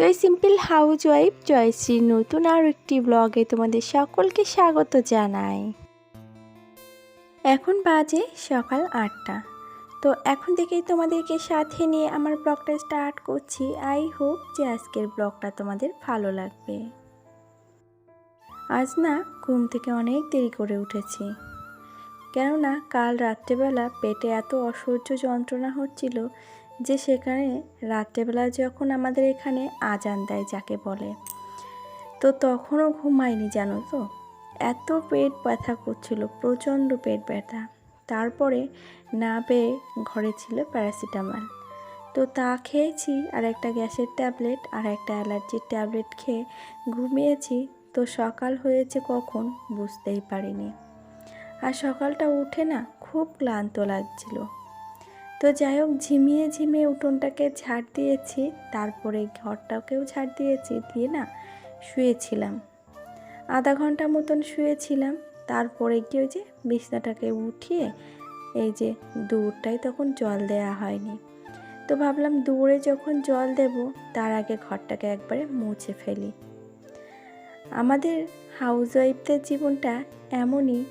তো এই simple house wife জয়শ্রীর নতুন আরও একটি ব্লগে তোমাদের সকলকে স্বাগত জানাই। এখন বাজে সকাল আটটা। তো এখন থেকেই তোমাদেরকে সাথে নিয়ে আমার ব্লগটা স্টার্ট করছি। আই হোপ যে আজকের ব্লগটা তোমাদের ভালো লাগবে। আজ না ঘুম থেকে অনেক দেরি করে উঠেছি। কেননা কাল রাত্রেবেলা পেটে এত অসহ্য যন্ত্রণা হচ্ছিল যে সেখানে রাত্রেবেলা যখন আমাদের এখানে আজান দেয় যাকে বলে, তো তখনও ঘুমায়নি জানো তো? এত পেট ব্যথা করছিল, প্রচণ্ড পেট ব্যথা। তারপরে না পেয়ে ঘরে ছিল প্যারাসিটামল। তো তা খেয়েছি, আর একটা গ্যাসের ট্যাবলেট আর একটা অ্যালার্জির ট্যাবলেট খেয়ে ঘুমিয়েছি। তো সকাল হয়েছে কখন বুঝতেই পারিনি। আর সকালটা উঠে না খুব ক্লান্ত লাগছিল। তো যাই হোক, ঝিমিয়ে ঝিমিয়ে উঠোনটাকে ঝাড় দিয়েছি। তারপরে ঘরটাকেও ঝাড় দিয়েছি, দিয়ে না শুয়েছিলাম। আধা ঘণ্টা মতন শুয়েছিলাম। তারপরে গিয়ে ওই যে বিছনাটাকে উঠিয়ে এই যে দূরটাই তখন জল দেয়া হয়নি। তো ভাবলাম দূরে যখন জল দেব, তার আগে ঘরটাকে একবারে মুছে ফেলি। আমাদের হাউস ওয়াইফদের জীবনটা এমনই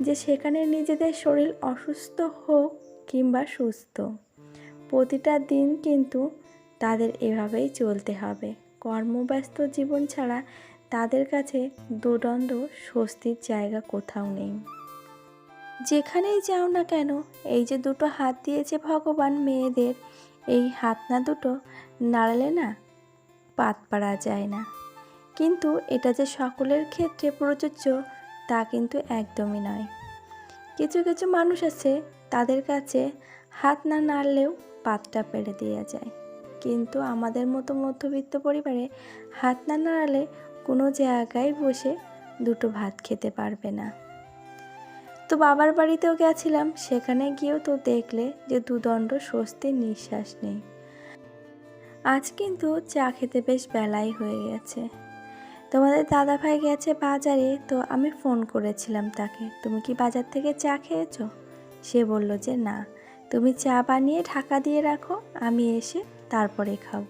যে সেখানে নিজেদের শরীর অসুস্থ হোক কিংবা সুস্থ। প্রতিটা দিন কিন্তু তাদের এভাবেই চলতে হবে। কর্মব্যস্ত জীবন ছাড়া তাদের কাছে দুদণ্ড স্বস্তির জায়গা কোথাও নেই। যেখানেই যাও না কেন, এই যে দুটো হাত দিয়েছে ভগবান মেয়েদের, এই হাত না দুটো নাড়ালে না পাত পাড়া যায় না। কিন্তু এটা যে সকলের ক্ষেত্রে প্রযোজ্য, তা কিন্তু একদমই নয়। কিছু কিছু মানুষ আছে তাদের কাছে হাত না নাড়লেও পাতটা পেড়ে দেওয়া যায়। কিন্তু আমাদের মতো মধ্যবিত্ত পরিবারে হাত না নাড়ালে কোনো জায়গায় বসে দুটো ভাত খেতে পারবে না। তো বাবার বাড়িতেও গেছিলাম, সেখানে গিয়েও তো দেখলে যে দুদণ্ড স্বস্তির নিঃশ্বাস নেই। আজ কিন্তু চা খেতে বেশ বেলাই হয়ে গেছে। তোমাদের দাদা ভাই গেছে বাজারে, তো আমি ফোন করেছিলাম তাকে। তুমি কি বাজার থেকে চা খেয়েছো? সে বলল যে, না, তুমি চা বানিয়ে ঢাকা দিয়ে রাখো, আমি এসে তারপরে খাব।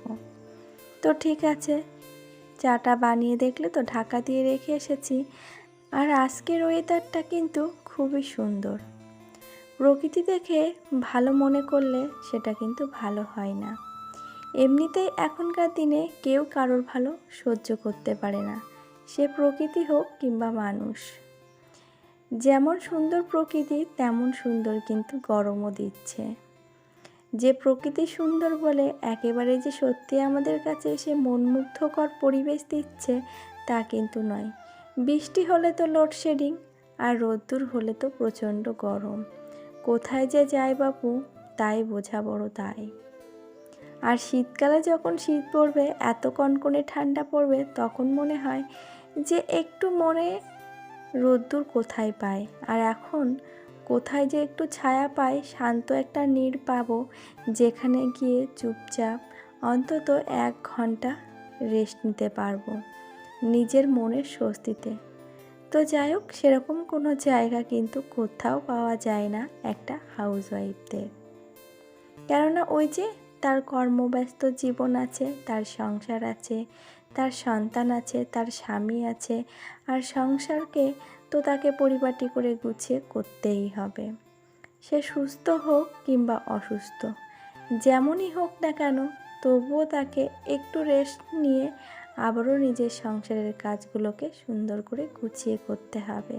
তো ঠিক আছে। চাটা বানিয়ে দেখলে তো ঢাকা দিয়ে রেখে এসেছি। আর আজকের ওয়েদারটা কিন্তু খুবই সুন্দর। প্রকৃতি দেখে ভালো মনে করলে সেটা কিন্তু ভালো হয় না। এমনিতেই এখনকার দিনে কেউ কারোর ভালো সহ্য করতে পারে না। সে প্রকৃতি হোক কিংবা মানুষ। যেমন সুন্দর প্রকৃতি, তেমন সুন্দর কিন্তু গরমও দিচ্ছে। যে প্রকৃতি সুন্দর বলে একেবারে যে সত্যি আমাদের কাছে সে মনমুগ্ধকর পরিবেশ দিচ্ছে, তা কিন্তু নয়। বৃষ্টি হলে তো লোডশেডিং, আর রোদ্দুর হলে তো প্রচণ্ড গরম। কোথায় যে যায় বাপু, তাই বোঝা বড় তাই। আর শীতকালে যখন শীত পড়বে, এত কনকনে ঠান্ডা পড়বে, তখন মনে হয় যে একটু মনে রোদ্দুর কোথায় পায়? আর এখন কোথায় যে একটু ছায়া পাই শান্ত একটা নীড় পাবো, যেখানে গিয়ে চুপচাপ অন্তত এক ঘণ্টা রেস্ট নিতে পারব নিজের মনের স্বস্তিতে। তো যাই হোক, সেরকম কোনো জায়গা কিন্তু কোথাও পাওয়া যায় না একটা হাউস ওয়াইফদের কেননা ওই যে তার কর্মব্যস্ত জীবন আছে, তার সংসার আছে তার সন্তান আছে, তার স্বামী আছে আর সংসারকে তো তাকে পরিপাটি করে গুছিয়ে করতেই হবে। সে সুস্থ হোক কিংবা অসুস্থ, যেমনই হোক না কেন, তবুও তাকে একটু রেস্ট নিয়ে আবারও নিজের সংসারের কাজগুলোকে সুন্দর করে গুছিয়ে করতে হবে।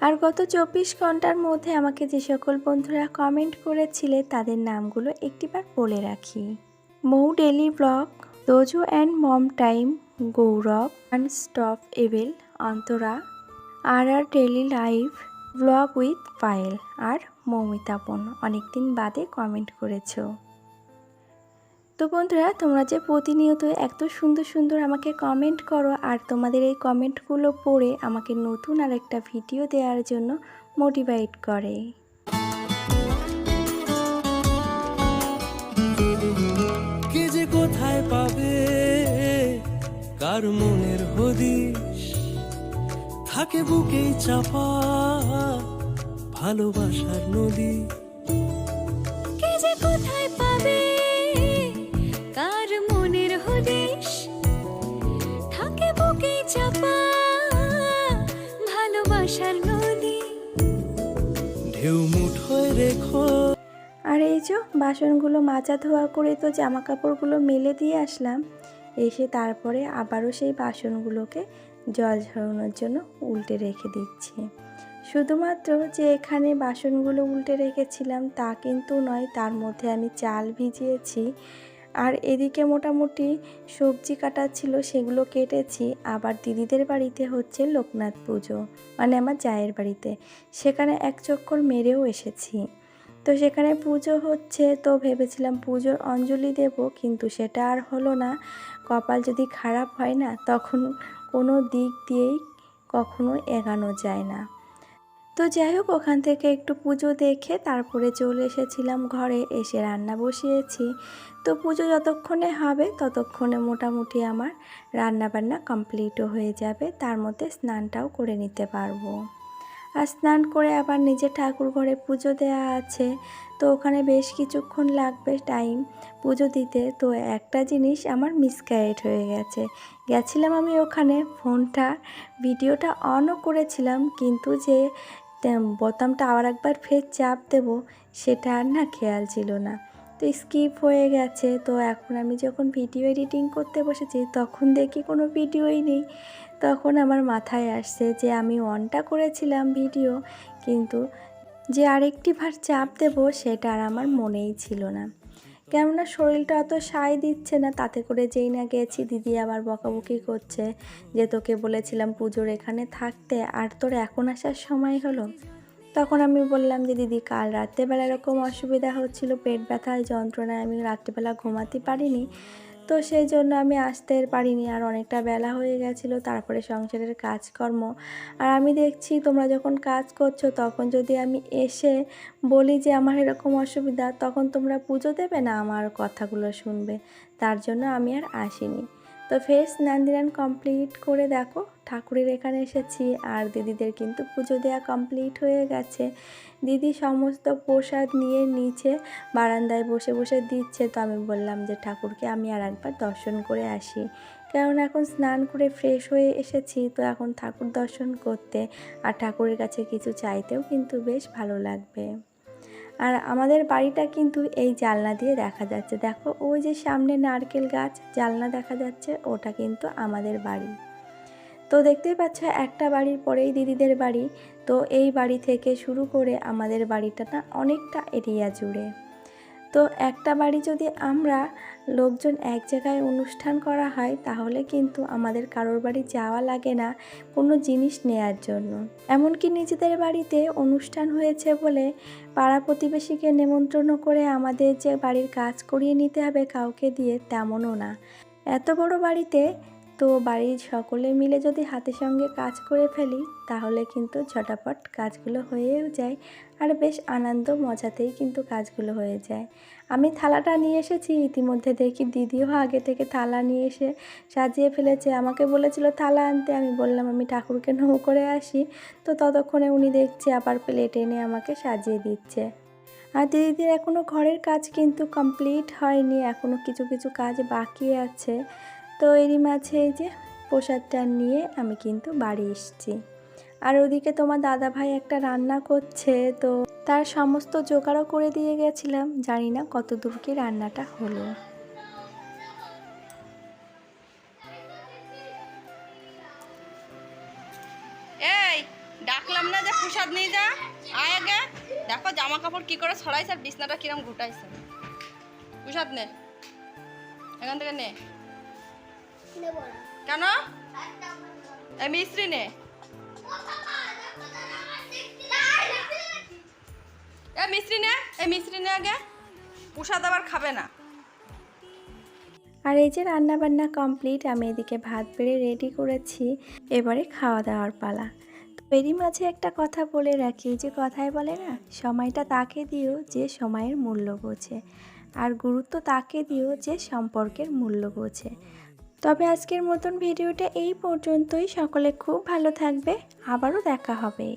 আর গত চব্বিশ ঘণ্টার মধ্যে আমাকে যে সকল বন্ধুরা কমেন্ট করেছিলে, তাদের নামগুলো একটিবার বলে রাখি। Mou daily blog, dojo and mom time, Gourav stop evil, Antara, আর আর daily live vlog with Payel আর মৌমিতাপন অনেকদিন বাদে কমেন্ট করেছ। তো বন্ধুরা তোমরা যে প্রতিনিয়ত এত সুন্দর সুন্দর আমাকে কমেন্ট করো আর তোমাদের এই কমেন্টগুলো পড়ে আমাকে নতুন আর একটা ভিডিও দেওয়ার জন্য মোটিভেট করে। কে যে কোথায় পাবে? কার মনের হদিশ? থাকে বুকেই চাপা ভালোবাসার নদী। কে যে কোথায় ভালোবাসার নদী। ঢেউ মুঠোয় রেখো। আর এই যে বাসনগুলো মাজা ধোয়া করে তো জামা কাপড়গুলো মেলে দিয়ে আসলাম এসে তারপরে আবারও সেই বাসনগুলোকে জল ঝরানোর জন্য উল্টে রেখে দিচ্ছি। শুধুমাত্র যে এখানে বাসনগুলো উল্টে রেখেছিলাম তা কিন্তু নয় তার মধ্যে আমি চাল ভিজিয়েছি। আর এদিকে মোটামুটি সবজি কাটা ছিল, সেগুলো কেটেছি। আবার দিদিদের বাড়িতে হচ্ছে লোকনাথ পুজো মানে আমার জায়ের বাড়িতে। সেখানে এক চক্কর মেরেও এসেছি। তো সেখানে পুজো হচ্ছে, তো ভেবেছিলাম পুজোর অঞ্জলি দেব, কিন্তু সেটা আর হলো না। কপাল যদি খারাপ হয় না, তখন কোনো দিক দিয়েই কখনো এগানো যায় না। তো যাই হোক, ওখান থেকে একটু পুজো দেখে তারপরে চলে এসেছিলাম ঘরে, এসে রান্না বসিয়েছি। তো পুজো যতক্ষণে হবে ততক্ষণে মোটামুটি আমার রান্না বান্না কমপ্লিটও হয়ে যাবে, তার মধ্যে স্নানটাও করে নিতে পারব। আর স্নান করে আবার নিজের ঠাকুর ঘরে পুজো দেওয়া আছে, তো ওখানে বেশ কিছুক্ষণ লাগবে টাইম পুজো দিতে। তো একটা জিনিস আমার মিসক্যারেট হয়ে গেছে। গেছিলাম আমি ওখানে, ফোনটা, ভিডিওটা অনও করেছিলাম, কিন্তু যে বোতামটা আবার একবার ফের চাপ দেব, সেটা আর না খেয়াল ছিল না। তো স্কিপ হয়ে গেছে। তো এখন আমি যখন ভিডিও এডিটিং করতে বসেছি, তখন দেখি কোনো ভিডিওই নেই। তখন আমার মাথায় আসছে যে আমি অনটা করেছিলাম ভিডিও কিন্তু যে আরেকটি ভার চাপ দেব, সেটা আর আমার মনেই ছিল না। কেননা শরীরটা অত সায় দিচ্ছে না, তাতে করে যেই না গেছি, দিদি আবার বকাবকি করছে যে তোকে বলেছিলাম পুজোর এখানে থাকতে, আর তোর এখন আসার সময় হলো। তখন আমি বললাম যে, দিদি, কাল রাত্রেবেলা এরকম অসুবিধা হচ্ছিল, পেট ব্যথায়, যন্ত্রণায় আমি রাত্রেবেলা ঘুমাতে পারিনি। তো সেই জন্য আমি আসতে পারিনি। আর অনেকটা বেলা হয়ে গেছিল, তারপরে সংসারের কাজকর্ম। আর আমি দেখছি তোমরা যখন কাজ করছ, তখন যদি আমি এসে বলি যে আমার এরকম অসুবিধা, তখন তোমরা পুজো দেবে না আমার কথাগুলো শুনবে। তার জন্য আমি আর আসিনি। তো ফের স্নান দিনান কমপ্লিট করে দেখো। ঠাকুরের এখানে এসেছি, আর দিদিদের কিন্তু পুজো দেওয়া কমপ্লিট হয়ে গেছে। দিদি সমস্ত প্রসাদ নিয়ে নিচে বারান্দায় বসে বসে দিচ্ছে, তো আমি বললাম যে ঠাকুরকে আমি আর একবার দর্শন করে আসি। কারণ এখন স্নান করে ফ্রেশ হয়ে এসেছি, তো এখন ঠাকুর দর্শন করতে আর ঠাকুরের কাছে কিছু চাইতেও কিন্তু বেশ ভালো লাগবে। আর আমাদের বাড়িটা কিন্তু এই জালনা দিয়ে দেখা যাচ্ছে। দেখো, ওই যে সামনে নারকেল গাছ, জালনা দেখা যাচ্ছে, ওটা কিন্তু আমাদের বাড়ি। তো দেখতেই পাচ্ছ, একটা বাড়ির পরেই দিদিদের বাড়ি। তো এই বাড়ি থেকে শুরু করে আমাদের বাড়িটা না অনেকটা এরিয়া জুড়ে। তো একটা বাড়ি যদি আমরা লোকজন এক জায়গায় অনুষ্ঠান করা হয়, তাহলে কিন্তু আমাদের কারোর বাড়ি যাওয়া লাগে না কোনো জিনিস নেয়ার জন্য। এমনকি নিজেদের বাড়িতে অনুষ্ঠান হয়েছে বলে পাড়া প্রতিবেশীকে নেমন্ত্রণ করে আমাদের যে বাড়ির কাজ করিয়ে নিতে হবে কাউকে দিয়ে তেমনও না। এত বড় বাড়িতে তো বাড়ির সকলে মিলে যদি হাতের সঙ্গে কাজ করে ফেলি, তাহলে কিন্তু ঝটাপট কাজগুলো হয়েও যায় আর বেশ আনন্দ মজাতেই কিন্তু কাজগুলো হয়ে যায়। আমি থালাটা নিয়ে এসেছি, ইতিমধ্যে দেখি দিদিও আগে থেকে থালা নিয়ে এসে সাজিয়ে ফেলেছে। আমাকে বলেছিল, থালা আনতে। আমি বললাম, আমি ঠাকুরকে নৌ করে আসি। তো ততক্ষণে উনি দেখছে, আবার প্লেট এনে আমাকে সাজিয়ে দিচ্ছে। আর দিদিদের এখনও ঘরের কাজ কিন্তু কমপ্লিট হয়নি এখনও কিছু কিছু কাজ বাকি আছে। তো এরই মাঝে এই যে প্রসাদটা নিয়ে আমি কিন্তু বাড়ি এসেছি। আর ওদিকে তোমার দাদা ভাই একটা রান্না করছে, তো তার সমস্ত জোগাড়ও করে দিয়ে গেছিলাম। জানি না কত দূর কি রান্নাটা হলো। এই, ডাকলাম না যে প্রসাদ নিয়ে যা। আয় আগে। দেখো জামা কাপড় কি করে ছড়াইছে আর বিছনাটা কিরম ঘুটাইছে। প্রসাদ নে। এখান থেকে নে। কেন? মিস্ত্রি নে এ খাবে না। আর এই যে রান্না বান্না কমপ্লিট, আমি এদিকে ভাত বেড়ে রেডি করেছি। এবারে খাওয়া দাওয়ার পালা। তো এরই মাঝে একটা কথা বলে রাখি, যে কথায় বলে না, সময়টা তাকে দিও যে সময়ের মূল্য বোঝে। আর গুরুত্ব তাকে দিও যে সম্পর্কের মূল্য বোঝে। তবে আজকের মতন ভিডিওটা এই পর্যন্তই। সকলে খুব ভালো থাকবে। আবারও দেখা হবে।